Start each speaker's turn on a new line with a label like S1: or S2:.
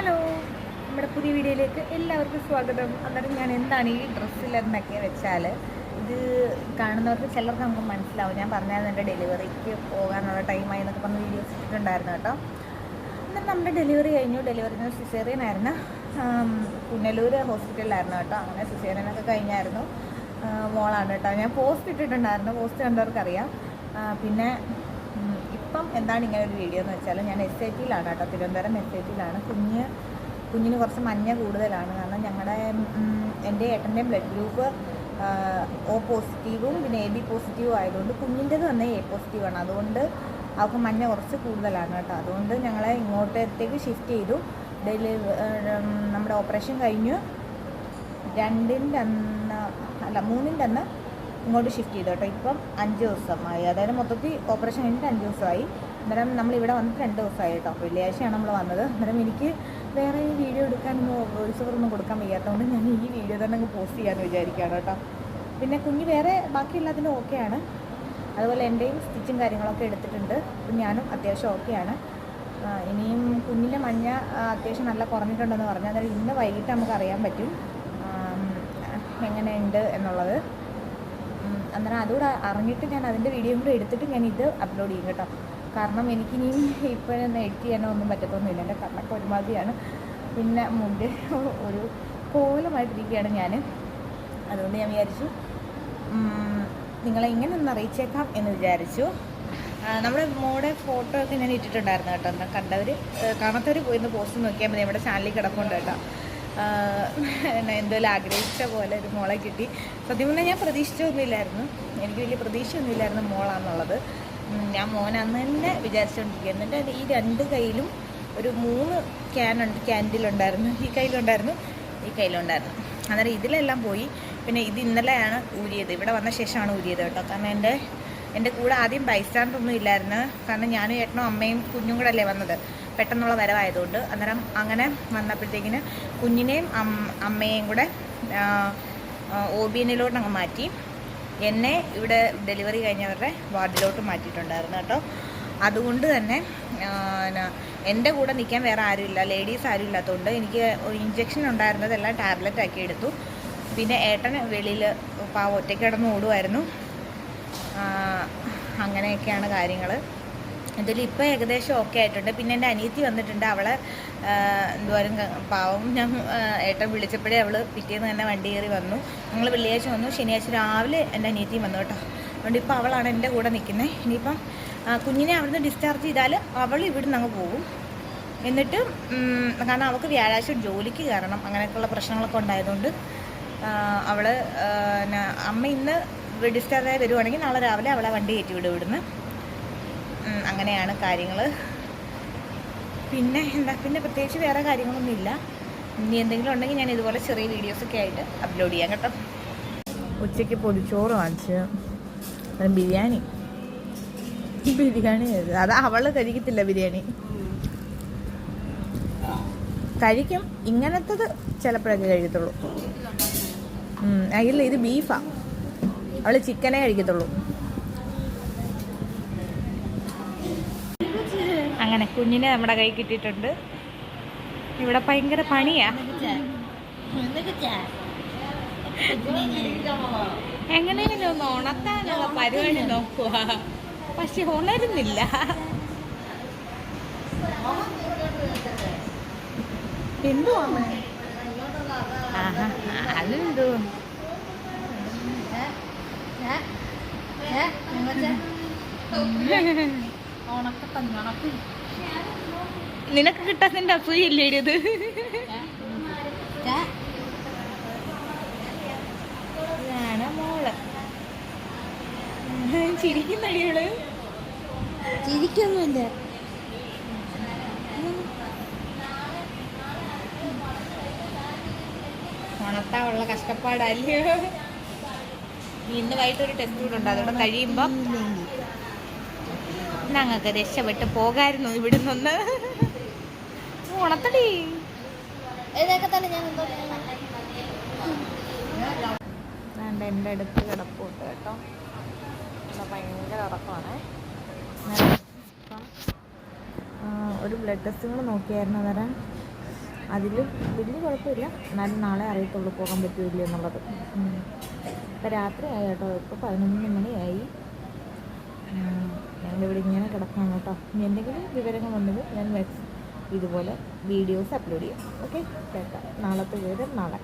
S1: Hello. നമ്മുടെ പുതിയ വീഡിയോയിലേക്ക് എല്ലാവർക്കും സ്വാഗതം. അന്നേരം ഞാൻ എന്താണ് ഈ ഡ്രസ്സിലെന്നൊക്കെ വെച്ചാൽ ഇത് കാണുന്നവർക്ക് ചിലർക്ക് നമുക്ക് മനസ്സിലാവും. ഞാൻ പറഞ്ഞായിരുന്നു എന്റെ ഡെലിവറിക്ക് പോകാനുള്ള ടൈമായി എന്നൊക്കെ പറഞ്ഞ് വീഡിയോസ് ഇട്ടിട്ടുണ്ടായിരുന്നു കേട്ടോ. എന്നാൽ നമ്മുടെ ഡെലിവറി കഴിഞ്ഞു. ഡെലിവറി സിസേറിയൻ ആയിരുന്നു. പുനലൂർ ഹോസ്പിറ്റലിലായിരുന്നു കേട്ടോ. അങ്ങനെ സിസേറിയനൊക്കെ കഴിഞ്ഞായിരുന്നു. മോളാണ് കേട്ടോ. ഞാൻ പോസ്റ്റ് ഇട്ടിട്ടുണ്ടായിരുന്നു. പോസ്റ്റ് കണ്ടവർക്കറിയാം. പിന്നെ ഉം, ഇപ്പം എന്താണ് ഇങ്ങനെ ഒരു വീഡിയോ എന്ന് വെച്ചാൽ ഞാൻ എസ് ഐ ടിയിലാണ് കേട്ടോ. തിരുവനന്തപുരം എസ് ഐ ടിയിലാണ് കുഞ്ഞ് കുഞ്ഞിന് കുറച്ച് മഞ്ഞ കൂടുതലാണ്. കാരണം ഞങ്ങളുടെ എന്റെ ഏട്ടന്റെ ബ്ലഡ് ഗ്രൂപ്പ് ഒ പോസിറ്റീവും പിന്നെ എ ബി പോസിറ്റീവും ആയതുകൊണ്ട് കുഞ്ഞിന്റെത് തന്നെ എ പോസിറ്റീവാണ് അതുകൊണ്ട് അവൾക്ക് മഞ്ഞ കുറച്ച് കൂടുതലാണ് കേട്ടോ. അതുകൊണ്ട് ഞങ്ങളെ ഇങ്ങോട്ടത്തേക്ക് ഷിഫ്റ്റ് ചെയ്തു. ഡെലിവ നമ്മുടെ ഓപ്പറേഷൻ കഴിഞ്ഞു രണ്ടിന്റെ അന്ന് അല്ല മൂന്നിന്റെ അന്ന് ഇങ്ങോട്ട് ഷിഫ്റ്റ് ചെയ്തു കേട്ടോ. ഇപ്പം അഞ്ച് ദിവസമായി. അതായത് മൊത്തത്തിൽ ഓപ്പറേഷൻ കഴിഞ്ഞിട്ട് അഞ്ച് ദിവസമായി. അന്നേരം നമ്മൾ ഇവിടെ വന്നിട്ട് രണ്ട് ദിവസമായി കേട്ടോ. വെള്ളിയാഴ്ചയാണ് നമ്മൾ വന്നത്. അന്നേരം എനിക്ക് വേറെ ഈ വീഡിയോ എടുക്കാനൊന്നും വോയിസ് ഓവറൊന്നും കൊടുക്കാൻ വയ്യാത്തതുകൊണ്ട് ഞാൻ ഈ വീഡിയോ തന്നെ അങ്ങ് പോസ്റ്റ് ചെയ്യാമെന്ന് വിചാരിക്കുകയാണ് കേട്ടോ. പിന്നെ കുഞ്ഞ് വേറെ ബാക്കി എല്ലാത്തിനും ഓക്കെയാണ് അതുപോലെ എന്റെയും സ്റ്റിച്ചും കാര്യങ്ങളൊക്കെ എടുത്തിട്ടുണ്ട്. അപ്പം ഞാനും അത്യാവശ്യം ഓക്കെയാണ് ഇനിയും കുഞ്ഞിന്റെ മഞ്ഞ അത്യാവശ്യം നല്ല കുറഞ്ഞിട്ടുണ്ടെന്ന് പറഞ്ഞു. അന്നേരം ഇന്ന് വൈകിട്ട് നമുക്ക് അറിയാൻ പറ്റും എങ്ങനെയുണ്ട് എന്നുള്ളത്. അന്നേരം അതുകൂടെ അറിഞ്ഞിട്ട് ഞാൻ അതിന്റെ വീഡിയോ കൂടെ എടുത്തിട്ട് ഞാൻ ഇത് അപ്ലോഡ് ചെയ്യും കേട്ടോ. കാരണം എനിക്കിനി ഇപ്പോഴൊന്നും എഡിറ്റ് ചെയ്യാനോ ഒന്നും പറ്റത്തൊന്നുമില്ല. എന്റെ കണ്ണൊക്കെ ഒരുമാതിരിയാണ്. പിന്നെ മുണ്ട് ഒരു കോലമായിട്ടിരിക്കുകയാണ് ഞാൻ അതുകൊണ്ട് ഞാൻ വിചാരിച്ചു നിങ്ങളെ ഇങ്ങനെ ഒന്ന് അറിയിച്ചേക്കാം എന്ന് വിചാരിച്ചു. നമ്മുടെ മോടെ ഫോട്ടോ ഒക്കെ ഞാൻ ഇട്ടിട്ടുണ്ടായിരുന്നു കേട്ടോ. കണ്ടവർ കാണാത്തവർ പോയി പോസ്റ്റ് നോക്കിയാൽ മതി. നമ്മുടെ ചാനലിൽ കിടപ്പുണ്ട് കേട്ടോ. എന്തെങ്കിലും ആഗ്രഹിച്ച പോലെ ഒരു മോളെ കിട്ടി. സത്യം പറഞ്ഞാൽ ഞാൻ പ്രതീക്ഷിച്ചൊന്നുമില്ലായിരുന്നു. എനിക്ക് വലിയ പ്രതീക്ഷയൊന്നുമില്ലായിരുന്നു മോളാന്നുള്ളത്. ഞാൻ മോൻ അന്ന് തന്നെ വിചാരിച്ചുകൊണ്ടിരിക്കുക എന്നിട്ട് ഈ രണ്ട് കയ്യിലും ഒരു മൂന്ന് ക്യാനുണ്ട് ക്യാൻഡിലുണ്ടായിരുന്നു ഈ കയ്യിലുണ്ടായിരുന്നു ഈ കയ്യിലുണ്ടായിരുന്നു. അന്നേരം ഇതിലെല്ലാം പോയി. പിന്നെ ഇത് ഇന്നലെയാണ് ഊരിയത്. ഇവിടെ വന്ന ശേഷമാണ് ഊരിയത് കേട്ടോ. കാരണം എന്റെ എന്റെ കൂടെ ആദ്യം ബൈസ്റ്റാൻഡൊന്നും ഇല്ലായിരുന്നു. കാരണം ഞാനും ഏട്ടനും അമ്മയും കുഞ്ഞും കൂടെ അല്ലേ വന്നത്. പെട്ടെന്നുള്ള വരവായതുകൊണ്ട് അന്നേരം അങ്ങനെ വന്നപ്പോഴത്തേക്കിന് കുഞ്ഞിനെയും അമ്മയെയും കൂടെ ഒ ബി എന്നിലോട്ട് അങ്ങ് മാറ്റി. എന്നെ ഇവിടെ ഡെലിവറി കഴിഞ്ഞവരുടെ വാർഡിലോട്ട് മാറ്റിയിട്ടുണ്ടായിരുന്നു കേട്ടോ. അതുകൊണ്ട് തന്നെ എന്റെ കൂടെ നിൽക്കാൻ വേറെ ആരുമില്ല. ലേഡീസ് ആരും ഇല്ലാത്തതുകൊണ്ട് എനിക്ക് ഇഞ്ചക്ഷൻ ഉണ്ടായിരുന്നതെല്ലാം ടാബ്ലറ്റ് ആക്കി എടുത്തു. പിന്നെ ഏട്ടൻ വെളിയിൽ പാവ ഒറ്റയ്ക്ക് കിടന്ന് ഓടുമായിരുന്നു അങ്ങനെയൊക്കെയാണ് കാര്യങ്ങൾ എന്തായാലും ഇപ്പോൾ ഏകദേശം ഓക്കെ ആയിട്ടുണ്ട്. പിന്നെ എന്റെ അനിയത്തി വന്നിട്ടുണ്ട്. അവളെ എന്തോരം പാവം ഞാൻ ഏട്ടൻ വിളിച്ചപ്പോഴേ അവൾ പിറ്റേന്ന് തന്നെ വണ്ടി കയറി വന്നു. ഞങ്ങൾ വെള്ളിയാഴ്ച വന്നു. ശനിയാഴ്ച രാവിലെ എന്റെ അനിയത്തിയും വന്നു കേട്ടോ. അതുകൊണ്ട് ഇപ്പോൾ അവളാണ് എന്റെ കൂടെ നിൽക്കുന്നത് ഇനിയിപ്പം കുഞ്ഞിനെ അവിടുന്ന് ഡിസ്ചാർജ് ചെയ്താൽ അവൾ ഇവിടുന്ന് അങ്ങ് പോകും. എന്നിട്ട് കാരണം അവൾക്ക് വ്യാഴാഴ്ച ജോലിക്ക് കയറണം. അങ്ങനെയൊക്കെയുള്ള പ്രശ്നങ്ങളൊക്കെ ഉണ്ടായതുകൊണ്ട് അവൾ അമ്മ ഇന്ന് ഡിസ്ചാർജായി വരുവാണെങ്കിൽ നാളെ രാവിലെ അവളെ വണ്ടി കയറ്റി വിടും ഇവിടുന്ന്. അങ്ങനെയാണ് കാര്യങ്ങൾ പിന്നെ എന്താ പിന്നെ പ്രത്യേകിച്ച് വേറെ കാര്യങ്ങളൊന്നുമില്ല. ഇനി എന്തെങ്കിലും ഉണ്ടെങ്കിൽ ഞാൻ ഇതുപോലെ ചെറിയ വീഡിയോസൊക്കെ ആയിട്ട് അപ്ലോഡ് ചെയ്യാം കേട്ടോ. ഉച്ചയ്ക്ക് പൊതിച്ചോറ് വാങ്ങിച്ച് ബിരിയാണി. ബിരിയാണി. അത് അവൾ കഴിക്കത്തില്ല ബിരിയാണി. കഴിക്കും. ഇങ്ങനത്തത് ചിലപ്പോഴൊക്കെ കഴിക്കത്തുള്ളൂ. ഇല്ല ഇത് ബീഫാ അവൾ ചിക്കനേ കഴിക്കത്തുള്ളൂ. അങ്ങനെ കുഞ്ഞിനെ നമ്മുടെ കൈ കിട്ടിയിട്ടുണ്ട് ഇവിടെ ഭയങ്കര പണിയാ എങ്ങനെയെങ്കിലും ഒന്ന് ഉണർത്താനുള്ള പരിപാടി നോക്കുക പക്ഷെ ഉണരുന്നില്ല എന്തുവാണ് ഉണക്കത്തന്നെ അതെന്തോ നിനക്ക് കിട്ടാത്തതിന്റെ അസൂയല്ലേ ഇത്? ഇതാണ് മോൾ. ചിരിക്കുന്നടികൾ.
S2: ചിരിക്കൊന്നുമില്ല.
S1: ഉണർത്താനുള്ള കഷ്ടപ്പാടല്ലയോ ഇന്ന് വൈകിട്ട് ഒരു ടെസ്റ്റ് കൂടെ ഉണ്ട്. അതോടെ കഴിയുമ്പോ ഞങ്ങൾക്ക് രക്ഷപ്പെട്ട് പോകായിരുന്നു ഇവിടെ നിന്ന് ഉണത്തടി
S2: ഇതൊക്കെ തന്നെ ഞാൻ
S1: എന്റെ അടുത്ത് കിടപ്പുണ്ട് കേട്ടോ. ഭയങ്കര ഉറക്കമാണ്. ഇപ്പം ഒരു ബ്ലഡ് ടെസ്റ്റും കൂടെ നോക്കിയായിരുന്നു അന്നേരം അതിലും വലിയ കുഴപ്പമില്ല. എന്നാലും നാളെ അറിയത്തുള്ളൂ പോകാൻ പറ്റൂല എന്നുള്ളത്. ഇപ്പം രാത്രിയായി കേട്ടോ. ഇപ്പോൾ പതിനൊന്ന് മണിയായി. ഞങ്ങളിവിടെ ഇങ്ങനെ കിടക്കണം കേട്ടോ. ഇനി എന്തെങ്കിലും വിവരങ്ങളുണ്ടെങ്കിൽ ഞാൻ വെച്ച് ഇതുപോലെ വീഡിയോസ് അപ്ലോഡ് ചെയ്യാം. ഓക്കെ കേൾക്കാം നാളത്തെ വിവരം നാളെ.